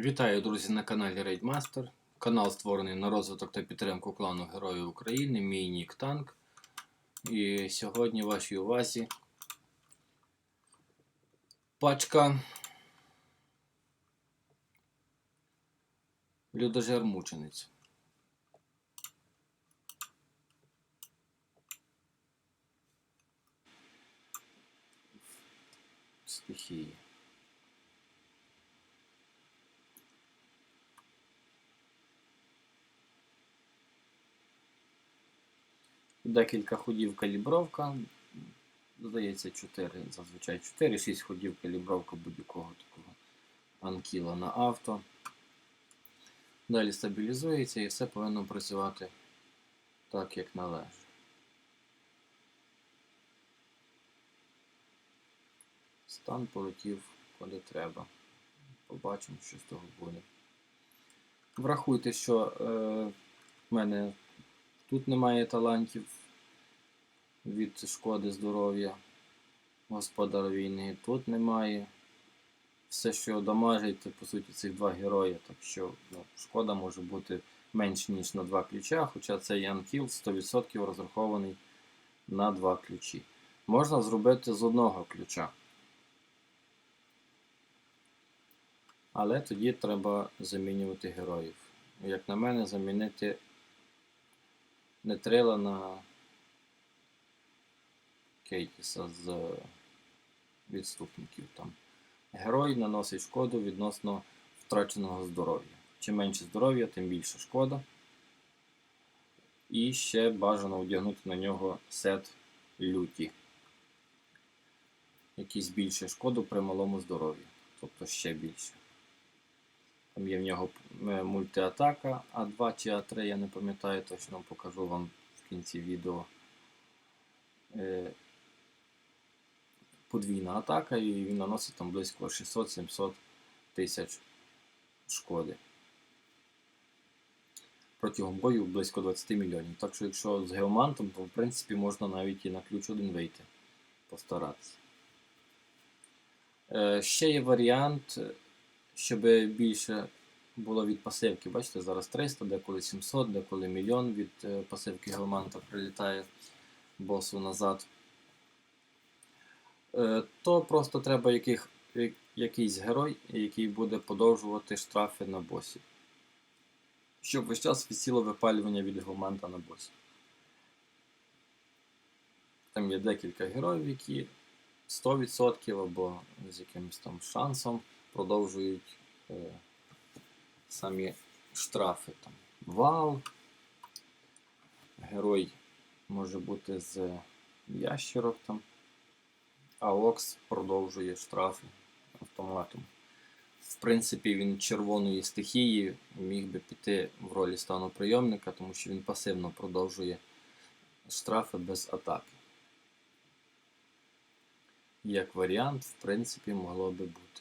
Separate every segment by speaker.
Speaker 1: Вітаю, друзі, на каналі Raidmaster. Канал створений на розвиток та підтримку клану Герої України, мій нік Танк. І сьогодні вашій увазі пачка Людожер Мучениць. Стихії. Декілька ходів калібровка. Здається, 4, зазвичай 4-6 ходів калібровка будь-якого такого анкіла на авто. Далі стабілізується і все повинно працювати так, як належить. Стан полетів куди треба. Побачимо, що з того буде. Врахуйте, що е, в мене Тут немає талантів від шкоди здоров'я господара війни. Тут немає. Все, що дамажить, це по суті цих два герої. Так що ну, шкода може бути менш ніж на два ключа, хоча цей Анкіл 100% розрахований на два ключі. Можна зробити з одного ключа. Але тоді треба замінювати героїв. Як на мене, замінити не трила на Кейтіса з відступників там. Герой наносить шкоду відносно втраченого здоров'я. Чим менше здоров'я, тим більше шкода. І ще бажано одягнути на нього сет люті, який збільшує шкоду при малому здоров'ї. Тобто ще більше. Там є в нього е, мультиатака А2 чи А3, я не пам'ятаю, точно покажу вам в кінці відео. Подвійна атака, і він наносить там близько 600-700 тисяч шкоди. Протягом бою близько 20 мільйонів. Так що, якщо з геомантом, то в принципі можна навіть і на ключ один вийти, постаратися. Е, ще є варіант щоб більше було від пасивки. Бачите, зараз 300, деколи 700, деколи мільйон від е, пасивки Гелманта прилітає босу назад. Е, то просто треба яких, якийсь герой, який буде подовжувати штрафи на босі. Щоб весь час висіло випалювання від Гелманта на босі. Там є декілька героїв, які 100% або з якимось там шансом продовжують е, самі штрафи. Там. Вал. Герой може бути з ящерок там. А Окс продовжує штрафи автоматом. В принципі, він червоної стихії міг би піти в ролі стану прийомника, тому що він пасивно продовжує штрафи без атаки. Як варіант, в принципі, могло би бути.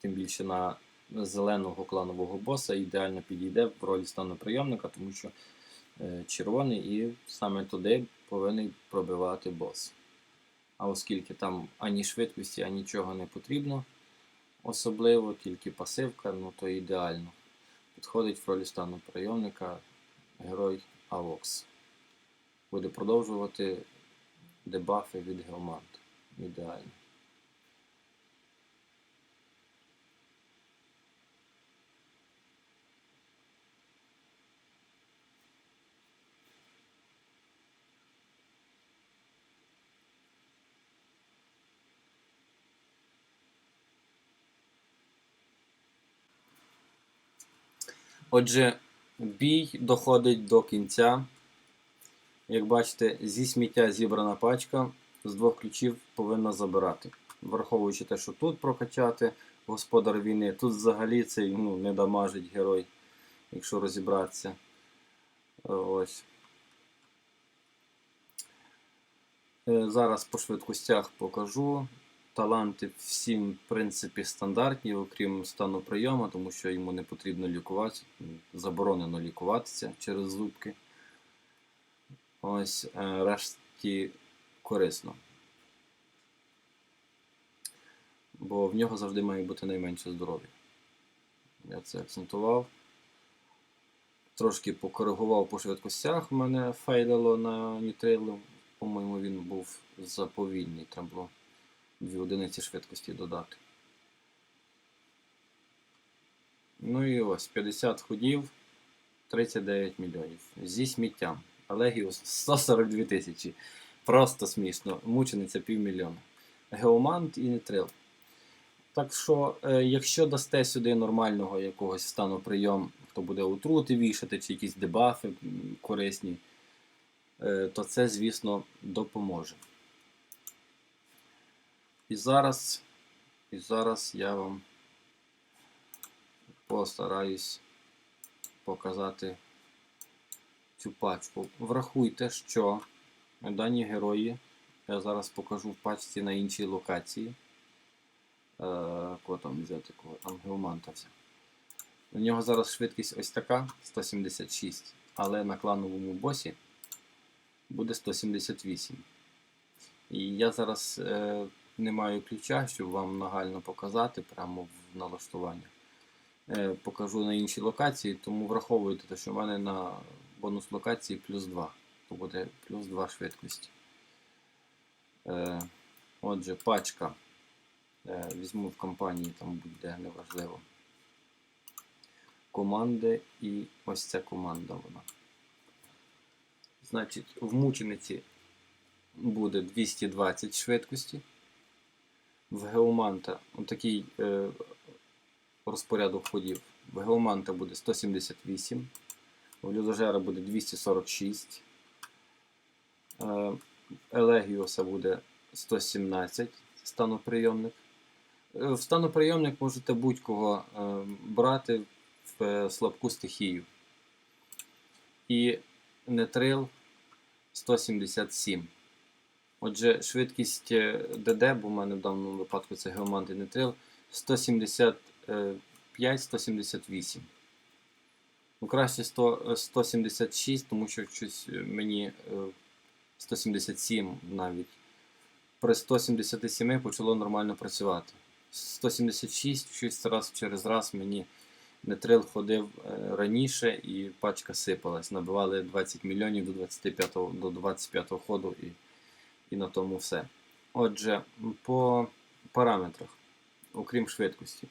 Speaker 1: тим більше на зеленого кланового боса ідеально підійде в ролі станоприйомника, тому що червоний і саме туди повинен пробивати бос. А оскільки там ані швидкості, ані нічого не потрібно, особливо, тільки пасивка, ну то ідеально. Підходить в ролі стану прийомника герой Авокс. Буде продовжувати дебафи від Геомант. Ідеально. Отже, бій доходить до кінця. Як бачите, зі сміття зібрана пачка, з двох ключів повинна забирати. Враховуючи те, що тут прокачати господар війни, тут взагалі цей ну, не дамажить герой, якщо розібратися. Ось. Е, зараз по швидкостях покажу таланти всім, в принципі, стандартні, окрім стану прийому, тому що йому не потрібно лікуватися, заборонено лікуватися через зубки. Ось е, решті корисно. бо в нього завжди має бути найменше здоров'я. Я це акцентував. Трошки покоригував по швидкостях. Мене фейлило на нітрилу. По-моєму, він був заповільний. Треба було дві одиниці швидкості додати. Ну і ось 50 ходів, 39 мільйонів. Зі сміттям. Алегіус 142 тисячі. Просто смішно. Мучениця півмільйона. Геомант і нітрил. Так що, е, якщо дасте сюди нормального якогось стану прийом, хто буде отрути вішати, чи якісь дебафи корисні, е, то це, звісно, допоможе. І зараз, і зараз я вам постараюсь показати цю пачку. Врахуйте, що дані герої я зараз покажу в пачці на іншій локації. Е, Кого там взяти, кого там геоманта взяв. У нього зараз швидкість ось така 176, але на клановому босі буде 178. І я зараз е, не маю ключа, щоб вам нагально показати прямо в налаштуваннях. Е, покажу на іншій локації, тому враховуйте, те, що в мене на бонус локації плюс 2. То буде плюс 2 швидкості. Е, отже, пачка. Е, візьму в компанії, там буде неважливо. Команди і ось ця команда вона. Значить, в мучениці буде 220 швидкості. В Геоманта такий е, розпорядок ходів. В Геоманта буде 178, в Людожера буде 246, е, Елегіоса буде 117 станоприйомник. Е, В станоприйомник можете будь-кого е, брати в е, слабку стихію. І нетрил 177. Отже, швидкість е, ДД, бо в мене в даному випадку це геомант і нетрил, 175-178. Ну, краще 100, е, 176, тому що щось е, мені е, 177 навіть. При 177 почало нормально працювати. 176 щось раз через раз мені нетрил ходив е, раніше і пачка сипалась. Набивали 20 мільйонів до 25 до 25 ходу і, і на тому все. Отже, по параметрах, окрім швидкості,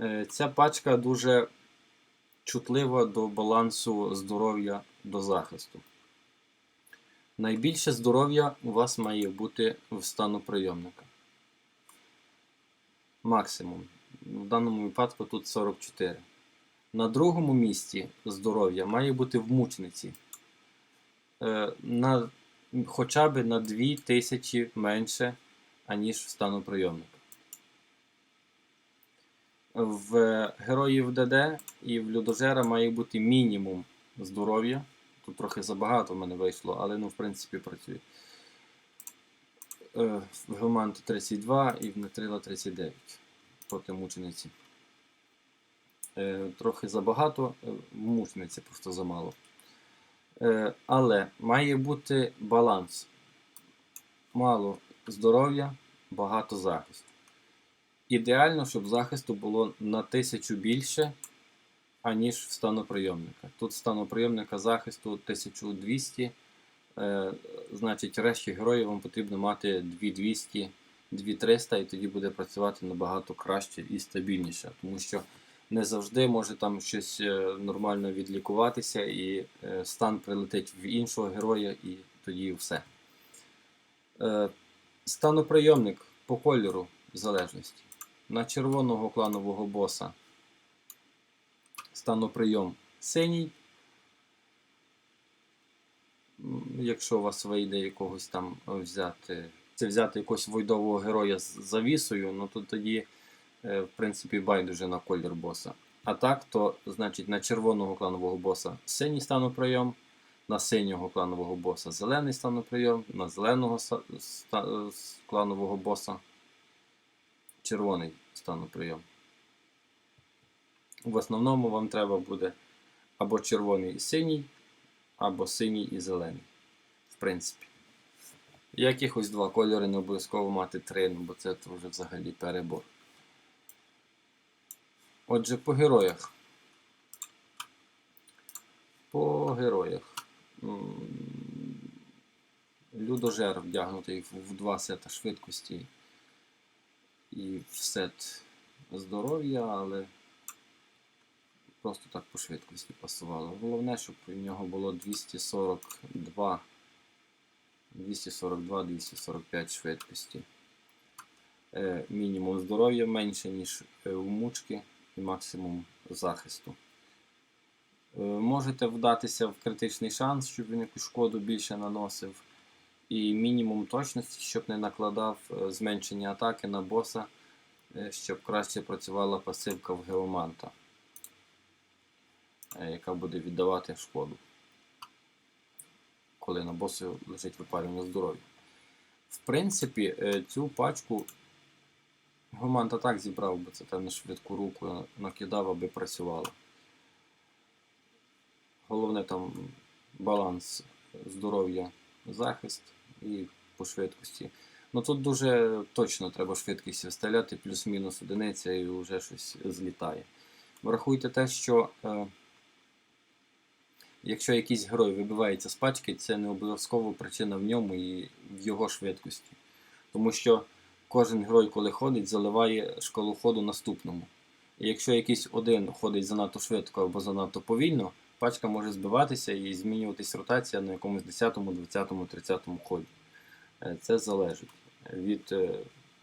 Speaker 1: е, ця пачка дуже чутлива до балансу здоров'я до захисту. Найбільше здоров'я у вас має бути в стану прийомника. Максимум. В даному випадку тут 44. На другому місці здоров'я має бути в мучниці. Е, на, хоча б на 2000 менше, аніж в стану прийомника. В героїв ДД і в Людожера має бути мінімум здоров'я. Тут трохи забагато в мене вийшло, але ну, в принципі працює. Е, В Геоманту 32 і в Нетрила 39 проти мучениці. Е, Трохи забагато, е, в мучениці просто замало. Е, Але має бути баланс. Мало здоров'я, багато захисту. Ідеально, щоб захисту було на тисячу більше, аніж в станоприйомника. Тут станоприйомника захисту 1200. Е, значить, решті героїв вам потрібно мати 2200, 2300, і тоді буде працювати набагато краще і стабільніше. Тому що не завжди може там щось е, нормально відлікуватися, і е, стан прилетить в іншого героя, і тоді все. Е, станоприйомник по кольору залежності. На червоного кланового боса станоприйом синій. Якщо у вас вийде якогось там взяти, це взяти якогось войдового героя з завісою, ну то тоді, в принципі, байдуже на колір боса. А так, то значить на червоного кланового боса синій станоприйом, на синього кланового боса зелений станоприйом, на зеленого е, кланового боса червоний станоприйом. В основному вам треба буде або червоний і синій, або синій і зелений. В принципі. Якихось два кольори не обов'язково мати три, ну, бо це вже взагалі перебор. Отже, по героях. По героях. Людожер вдягнутий в два сета швидкості і в сет здоров'я, але просто так по швидкості пасувало. Головне, щоб у нього було 242 242-245 швидкості. Е, мінімум здоров'я менше, ніж е, у мучки, максимум захисту. Е, можете вдатися в критичний шанс, щоб він якусь шкоду більше наносив. І мінімум точності, щоб не накладав е, зменшення атаки на боса, е, щоб краще працювала пасивка в геоманта, яка буде віддавати шкоду коли на босу лежить випарювання здоров'я. В принципі, цю пачку Гоманта так зібрав, бо це там на швидку руку накидав, аби працювало. Головне там баланс здоров'я, захист і по швидкості. Ну тут дуже точно треба швидкість виставляти, плюс-мінус одиниця і вже щось злітає. Врахуйте те, що е, Якщо якийсь герой вибивається з пачки, це не обов'язково причина в ньому і в його швидкості. Тому що кожен герой, коли ходить, заливає шкалу ходу наступному. І якщо якийсь один ходить занадто швидко або занадто повільно, пачка може збиватися і змінюватись ротація на якомусь 10, 20, 30 ході. Е, Це залежить від е,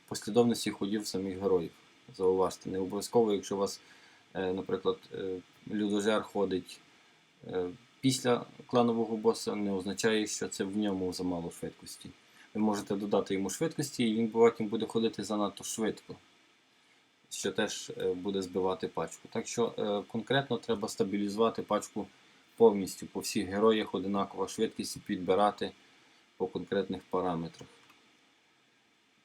Speaker 1: послідовності ходів самих героїв. Зауважте, не обов'язково, якщо у вас, е, наприклад, людожер ходить після кланового боса, не означає, що це в ньому замало швидкості. Ви можете додати йому швидкості, і він потім буде ходити занадто швидко, що теж е, буде збивати пачку. Так що е, конкретно треба стабілізувати пачку повністю по всіх героях одинакова швидкість підбирати по конкретних параметрах.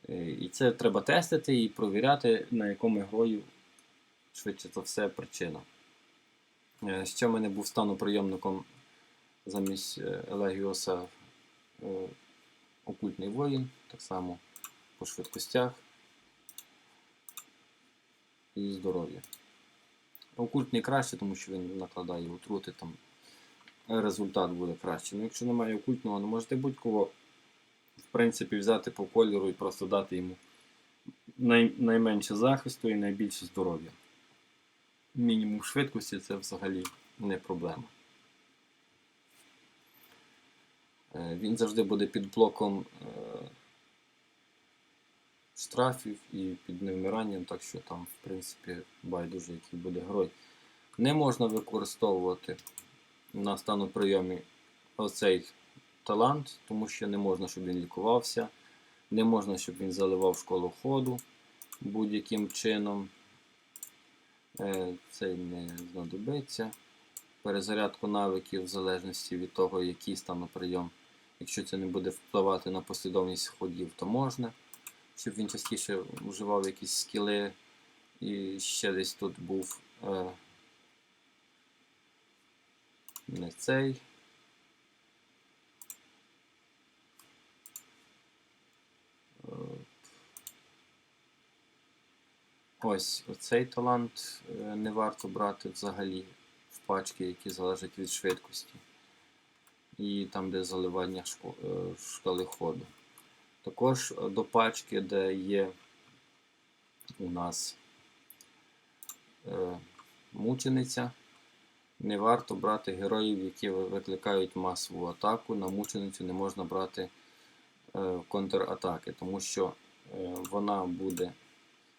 Speaker 1: Е, І це треба тестити і провіряти, на якому герою швидше за все причина. Ще в мене був станоприйомником замість е, Елегіоса Окультний воїн, так само по швидкостях і здоров'я. Окультний краще, тому що він накладає отрути, там результат буде краще. Ну, якщо немає окультного, не можете будь-кого в принципі взяти по кольору і просто дати йому най- найменше захисту і найбільше здоров'я мінімум швидкості це взагалі не проблема. Е, Він завжди буде під блоком е, штрафів і під невмиранням, так що там, в принципі, байдуже, який буде герой. Не можна використовувати на станоприйомі оцей талант, тому що не можна, щоб він лікувався. Не можна, щоб він заливав школу ходу будь-яким чином. Е, Цей не знадобиться. Перезарядку навиків в залежності від того, який стане прийом. Якщо це не буде впливати на послідовність ходів, то можна. Щоб він частіше вживав якісь скіли. І ще десь тут був е, не цей. Ось оцей талант е, не варто брати взагалі в пачки, які залежать від швидкості. І там, де заливання е, шкали ходу. Також е, до пачки, де є у нас е, мучениця, не варто брати героїв, які викликають масову атаку. На мученицю не можна брати контратаки, тому що вона буде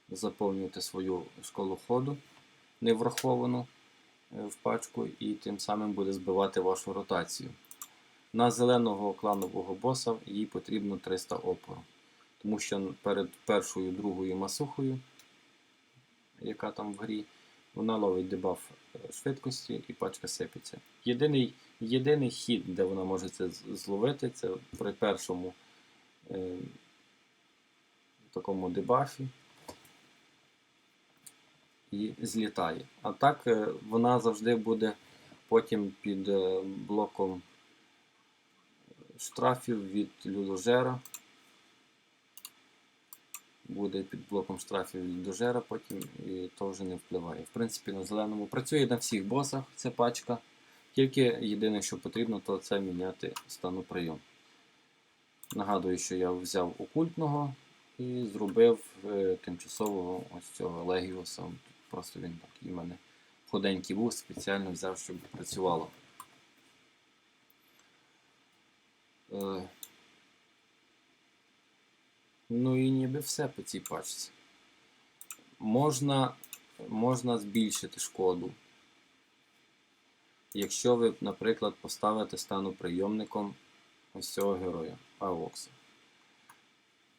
Speaker 1: заповнювати свою школу ходу невраховану в пачку, і тим самим буде збивати вашу ротацію. На зеленого кланового боса їй потрібно 300 опору. Тому що перед першою другою масухою, яка там в грі, вона ловить дебаф е, швидкості і пачка сипеться. Єдиний, єдиний хід, де вона може це зловити, це при першому е, такому дебафі і злітає. А так е, вона завжди буде потім під е, блоком штрафів від людожера. буде під блоком штрафів від дожера потім, і то вже не впливає. В принципі, на зеленому працює на всіх босах ця пачка. Тільки єдине, що потрібно, то це міняти станоприйом. Нагадую, що я взяв окультного і зробив е, тимчасового ось цього Легіуса. Просто він такий у мене худенький був, спеціально взяв, щоб працювало. Е, Ну і ніби все по цій пачці. Можна, можна збільшити шкоду. Якщо ви, наприклад, поставите станоприйомником ось цього героя Авокса.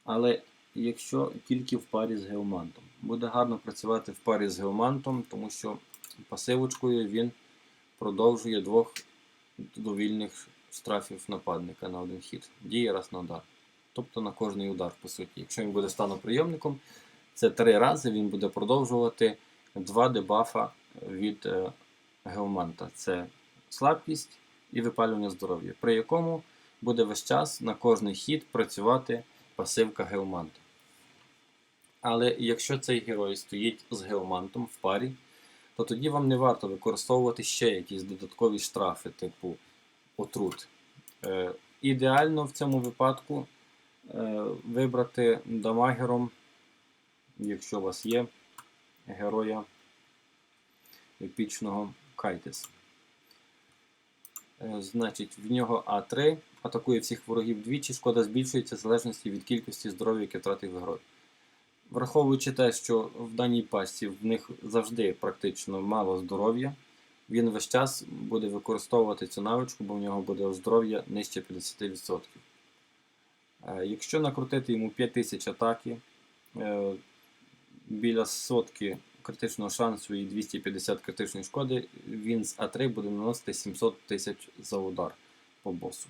Speaker 1: Але якщо тільки в парі з геомантом. Буде гарно працювати в парі з геомантом, тому що пасивочкою він продовжує двох довільних штрафів нападника на один хід. Діє раз на удар. Тобто на кожний удар, по суті. Якщо він буде станоприйомником, це три рази він буде продовжувати два дебафа від е, геоманта. Це слабкість і випалювання здоров'я, при якому буде весь час на кожний хід працювати пасивка геоманта. Але якщо цей герой стоїть з геомантом в парі, то тоді вам не варто використовувати ще якісь додаткові штрафи, типу отрут. Е, ідеально в цьому випадку е, вибрати дамагером, якщо у вас є героя епічного Кайтес. Е, Значить, в нього А3 атакує всіх ворогів двічі, шкода збільшується в залежності від кількості здоров'я, яке втратив герой. Враховуючи те, що в даній пасті в них завжди практично мало здоров'я, він весь час буде використовувати цю навичку, бо в нього буде здоров'я нижче 50%. Е, Якщо накрутити йому 5000 атаки, е, біля сотки критичного шансу і 250 критичної шкоди, він з А3 буде наносити 700 тисяч за удар по босу.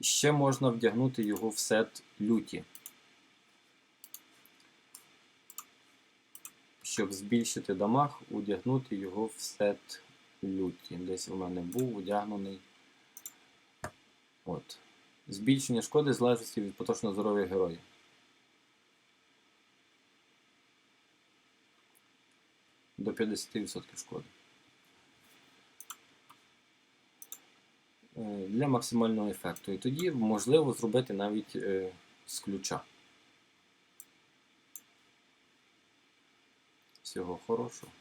Speaker 1: Ще можна вдягнути його в сет люті. Щоб збільшити дамаг, одягнути його в сет люті. Десь у мене був одягнений. От. Збільшення шкоди в залежності від поточного здоров'я героя. До 50% шкоди. Е, Для максимального ефекту. І тоді можливо зробити навіть е, з ключа. Всього хорошого.